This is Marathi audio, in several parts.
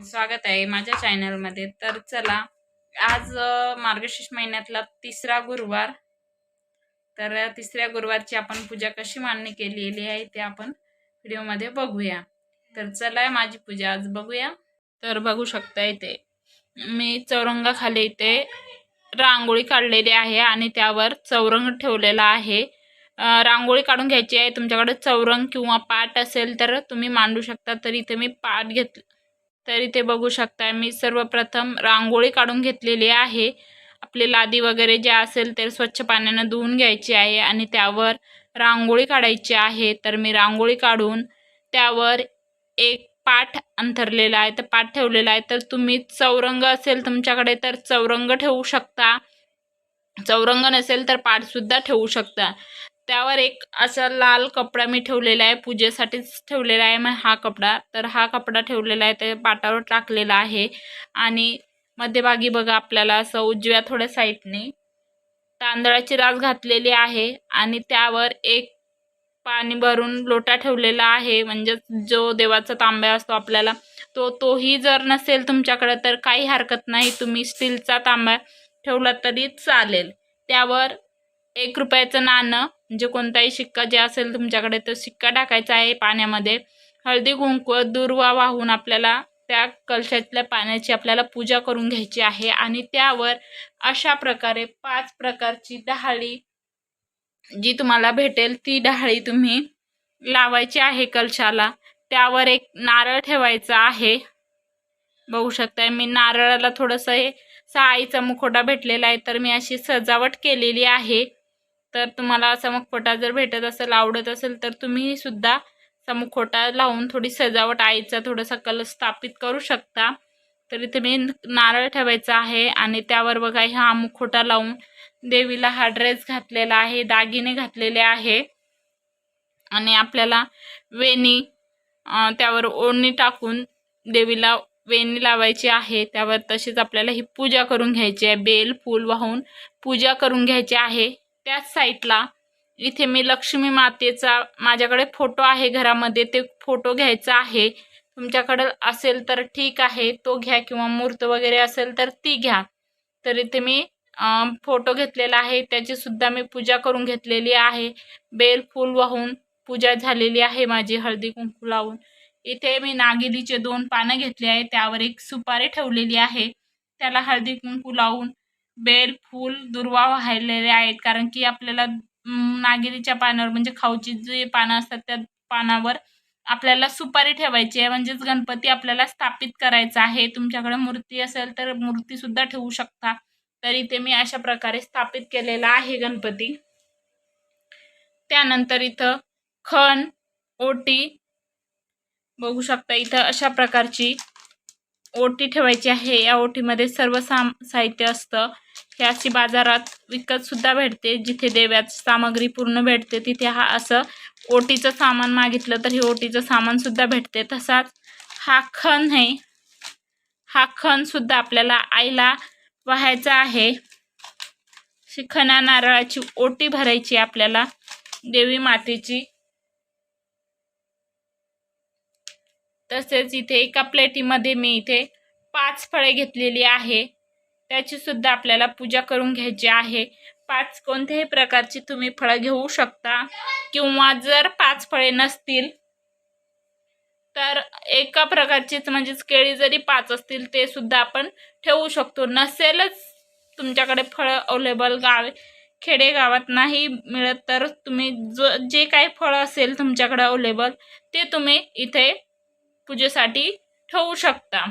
स्वागत आहे माझ्या चॅनलमध्ये. तर चला आज मार्गशीर्ष महिन्यातला तिसरा गुरुवार. तर तिसऱ्या गुरुवारची आपण पूजा कशी मांडणी केलेली आहे ते आपण व्हिडिओमध्ये बघूया. तर चला माझी पूजा आज बघूया. तर बघू शकता इथे मी चौरंगाखाली इथे रांगोळी काढलेली आहे आणि त्यावर चौरंग ठेवलेला आहे. रांगोळी काढून घ्यायची आहे. तुमच्याकडे चौरंग किंवा पाट असेल तर तुम्ही मांडू शकता. तर इथे मी पाट घेत तर इथे बघू शकता मी सर्वप्रथम रांगोळी काढून घेतलेली आहे. आपली लादी वगैरे जे असेल ते स्वच्छ पाण्यानं धुवून घ्यायची आहे आणि त्यावर रांगोळी काढायची आहे. तर मी रांगोळी काढून त्यावर एक पाठ अंथरलेला आहे. तर पाठ ठेवलेला आहे. तर तुम्ही चौरंग असेल तुमच्याकडे तर चौरंग ठेवू शकता. चौरंग नसेल तर पाठसुद्धा ठेवू शकता. त्यावर एक असा लाल कपडा मी ठेवलेला आहे पूजेसाठीच ठेवलेला आहे मग हा कपडा. तर हा कपडा ठेवलेला आहे ते पाटावर टाकलेला आहे. आणि मध्यभागी बघा आपल्याला असं उजव्या थोड्या साईडने तांदळाची रास घातलेली आहे. आणि त्यावर एक पाणी भरून लोटा ठेवलेला आहे. म्हणजे जो देवाचा तांब्या असतो आपल्याला तो तोही जर नसेल तुमच्याकडे तर काही हरकत नाही. तुम्ही स्टीलचा तांब्या ठेवला तरी चालेल. त्यावर एक रुपयाचं नाणं म्हणजे कोणताही शिक्का जे असेल तुमच्याकडे तो शिक्का टाकायचा आहे पाण्यामध्ये. हळदी कुंकू दुर्वा वाहून आपल्याला त्या कलशातल्या पाण्याची आपल्याला पूजा करून घ्यायची आहे आणि त्यावर अशा प्रकारे पाच प्रकारची डहाळी जी तुम्हाला भेटेल ती डहाळी तुम्ही लावायची आहे कलशाला. त्यावर एक नारळ ठेवायचा आहे. बघू शकताय मी नारळाला थोडंसं हे साईचा मुखोटा भेटलेला आहे तर मी अशी सजावट केलेली आहे. तर तुम्हाला असा जर भेटत असेल आवडत असेल तर तुम्ही सुद्धा असा लावून थोडी सजावट आईचा थोडासा कलश स्थापित करू शकता. तर इथे मी नारळ ठेवायचा आहे आणि त्यावर बघा हा मुखोटा लावून देवीला हा ड्रेस घातलेला आहे दागिने घातलेले आहे. आणि आपल्याला वेणी त्यावर ओढणी टाकून देवीला वेणी लावायची आहे. त्यावर तशीच आपल्याला ही पूजा करून घ्यायची आहे. बेल फूल वाहून पूजा करून घ्यायची आहे. त्याच साईटला इथे मी लक्ष्मी मातेचा माझ्याकडे फोटो आहे घरामध्ये ते फोटो घ्यायचा आहे. तुमच्याकडे असेल तर ठीक आहे तो घ्या किंवा मूर्त वगैरे असेल तर ती घ्या. तर इथे मी फोटो घेतलेला आहे त्याची सुद्धा मी पूजा करून घेतलेली आहे. बेल फूल वाहून पूजा झालेली आहे माझी हळदी कुंकू लावून. इथे मी नागिलीचे दोन पानं घेतले आहे त्यावर एक सुपारी ठेवलेली आहे. त्याला हळदी कुंकू लावून बेल फूल दुर्वा वाहिलेले आहेत. कारण की आपल्याला नागिरीच्या पानावर म्हणजे खाऊची जी पानं असतात त्या पानावर आपल्याला सुपारी ठेवायची आहे. म्हणजेच गणपती आपल्याला स्थापित करायचा आहे. तुमच्याकडे मूर्ती असेल तर मूर्तीसुद्धा ठेवू शकता. तर इथे मी अशा प्रकारे स्थापित केलेला आहे गणपती. त्यानंतर इथं खण ओटी बघू शकता इथं अशा प्रकारची ओटी ठेवायची आहे. या ओटीमध्ये सर्व साम साहित्य असतं. हे अशी बाजारात विकत सुद्धा भेटते. जिथे देव्याची सामग्री पूर्ण भेटते तिथे हा असं ओटीचं सामान मागितलं तर हे ओटीचं सामान सुद्धा भेटते. तसाच हा खण आहे हा खण सुद्धा आपल्याला आईला व्हायचा आहे. शिखना नारळाची ओटी भरायची आपल्याला देवी मातेची. तसेच इथे एका प्लेटीमध्ये मी इथे पाच फळे घेतलेली आहे. त्याची सुद्धा आपल्याला पूजा करून घ्यायची आहे. पाच कोणत्याही प्रकारची तुम्ही फळं घेऊ शकता. किंवा जर पाच फळे नसतील तर एका प्रकारचीच म्हणजेच केळी जरी पाच असतील ते सुद्धा आपण ठेवू शकतो. नसेलच तुमच्याकडे फळं अवेलेबल गावे खेडेगावात नाही मिळत तर तुम्ही जो जे काही फळं असेल तुमच्याकडे अवेलेबल ते तुम्ही इथे पूजेसाठी ठेवू शकता.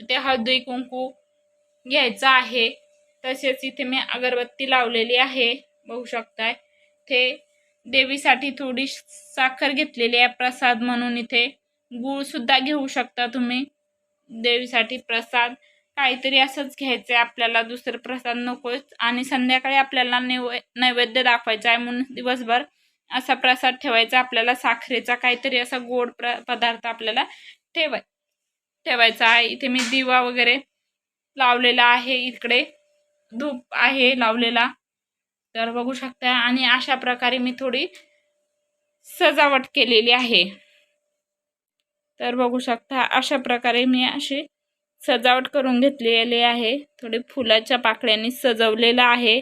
इथे हळदी कुंकू घ्यायचं आहे. तसेच इथे मी अगरबत्ती लावलेली आहे. बघू शकताय. इथे देवीसाठी थोडी साखर घेतलेली आहे प्रसाद म्हणून इथे. गूळ सुद्धा घेऊ शकता तुम्ही. देवीसाठी प्रसाद. काहीतरी असंच घ्यायचं आहे आपल्याला. दुसरं प्रसाद नकोच. आणि संध्याकाळी आपल्याला नैव नैवेद्य दाखवायचा आहे म्हणून दिवसभर असा प्रसाद ठेवायचा. आपल्याला साखरेचा काहीतरी असा गोड प्र पदार्थ आपल्याला ठेवाय ठेवायचा आहे. इथे मी दिवा वगैरे लावलेला आहे इकडे. धूप आहे लावलेला. तर बघू शकता आणि अशा प्रकारे मी थोडी सजावट केलेली आहे. तर बघू शकता अशा प्रकारे मी अशी सजावट करून घेतलेली आहे. थोडी फुलाच्या पाकळ्यांनी सजवलेलं आहे.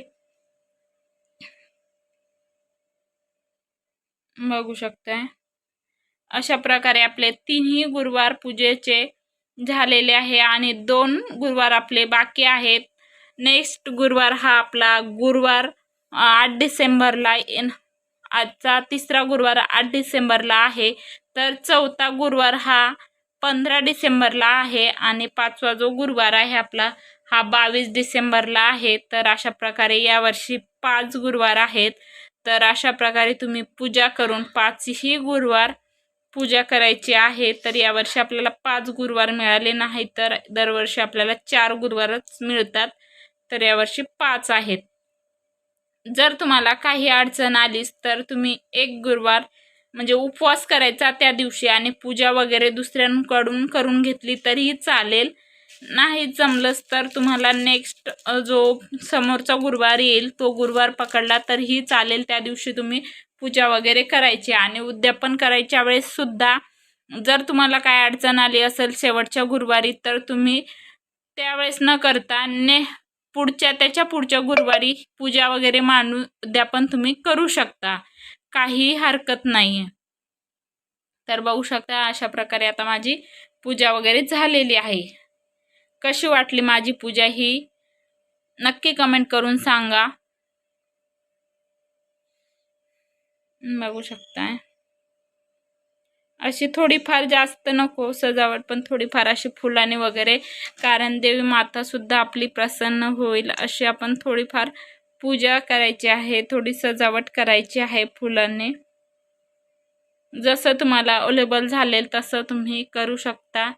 बघू शकता. अशा प्रकारे आपले तिन्ही गुरुवार पूजेचे झालेले आहे आणि दोन गुरुवार आपले बाकी आहेत. नेक्स्ट गुरुवार हा आपला गुरुवार आठ डिसेंबरला आजचा तिसरा गुरुवार आठ डिसेंबरला आहे. तर चौथा गुरुवार हा पंधरा डिसेंबरला आहे आणि पाचवा जो गुरुवार आहे आपला हा बावीस डिसेंबरला आहे. तर अशा प्रकारे यावर्षी पाच गुरुवार आहेत. तर अशा प्रकारे तुम्ही पूजा करून पाचही गुरुवार पूजा करायची आहे तर यावर्षी आपल्याला पाच गुरुवार मिळाले नाही तर दरवर्षी आपल्याला चार गुरुवारच मिळतात तर यावर्षी पाच आहेत. जर तुम्हाला काही अडचण आलीच तर तुम्ही एक गुरुवार म्हणजे उपवास करायचा त्या दिवशी आणि पूजा वगैरे दुसऱ्यांकडून करून घेतली तरीही चालेल. नाही जमलंच तर तुम्हाला नेक्स्ट जो समोरचा गुरुवार येईल तो गुरुवार पकडला तरीही चालेल. त्या दिवशी तुम्ही पूजा वगैरे करायची आणि उद्यापन करायच्या वेळेस सुद्धा जर तुम्हाला काय अडचण आली असेल शेवटच्या गुरुवारी तर तुम्ही त्यावेळेस न करता ने पुढच्या त्याच्या पुढच्या गुरुवारी पूजा वगैरे मानू उद्यापन तुम्ही करू शकता. काही हरकत नाही आहे तर बघू शकता अशा प्रकारे आता माझी पूजा वगैरे झालेली आहे. कशी वाटली माझी पूजा ही? नक्की कमेंट करून सांगा. बघू शकताय. अशी थोडीफार जास्त नको सजावट पण थोडीफार अशी फुलाने वगैरे कारण देवी माता सुद्धा आपली प्रसन्न होईल अशी आपण थोडीफार पूजा करायची आहे थोडी सजावट करायची आहे फुलांनी. जसं तुम्हाला अवेलेबल झालेल तसं तुम्ही करू शकता.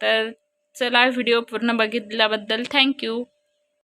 तर चला व्हिडिओ पूर्ण बघितल्याबद्दल थँक्यू.